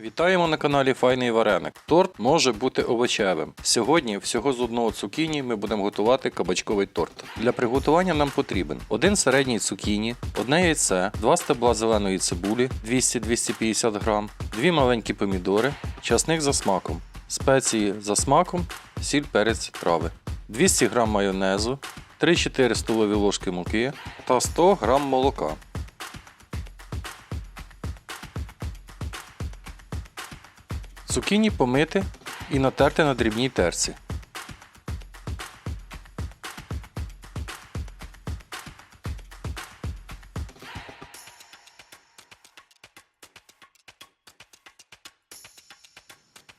Вітаємо на каналі Файний Вареник. Торт може бути овочевим. Сьогодні всього з одного цукіні ми будемо готувати кабачковий торт. Для приготування нам потрібен один середній цукіні, одне яйце, два стебла зеленої цибулі 200-250 грам, дві маленькі помідори, часник за смаком, спеції за смаком, сіль, перець, трави, 200 грам майонезу, 3-4 столові ложки муки та 100 грам молока. Цукіні помити і натерти на дрібній терці.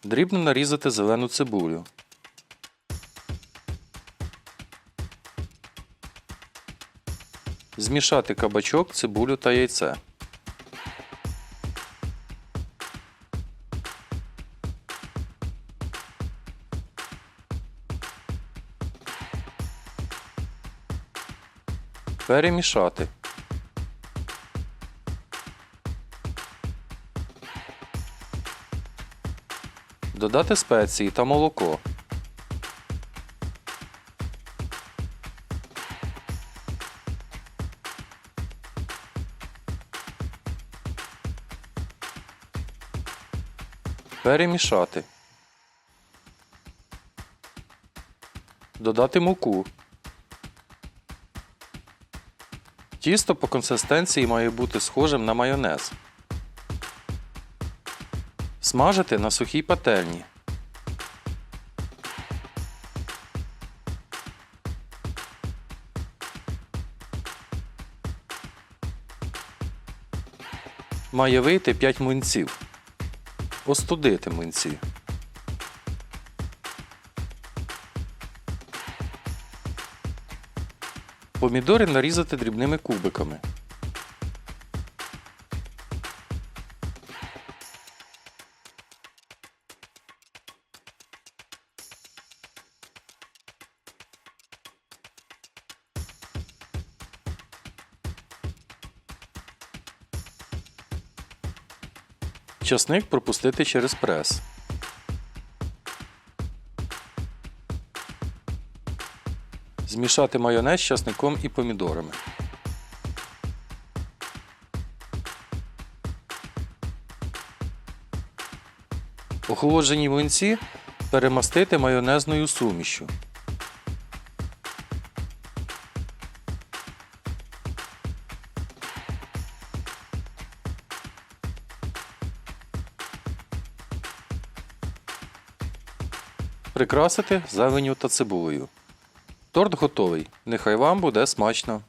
Дрібно нарізати зелену цибулю. Змішати кабачок, цибулю та яйце. Перемішати. Додати спеції та молоко. Перемішати. Додати муку. Тісто по консистенції має бути схожим на майонез. Смажити на сухій пательні. Має вийти 5 млинців. Остудити млинці. Помідори нарізати дрібними кубиками. Часник пропустити через прес. Змішати майонез з часником і помідорами. Охолоджені млинці перемастити майонезною сумішю. Прикрасити зеленю та цибулею. Торт готовий. Нехай вам буде смачно!